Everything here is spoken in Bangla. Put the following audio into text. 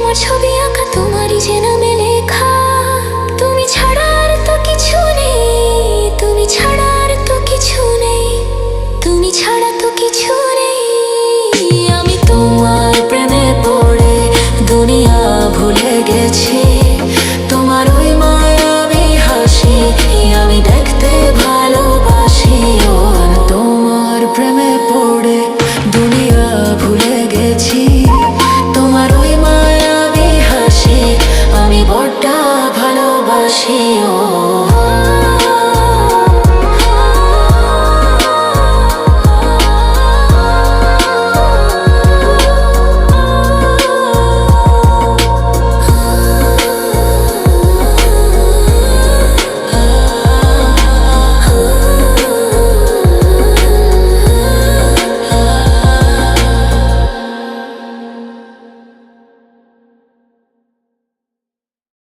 তোমার ছবি আঁকা, তোমারই যে নামে লেখা। তুমি ছাড়া আর তো কিছু নেই, তুমি ছাড়া আর তো কিছু নেই, তুমি ছাড়া তো কিছু নেই। আমি তোমার প্রেমে পড়ে, দুনিয়া ভুলে গেছি।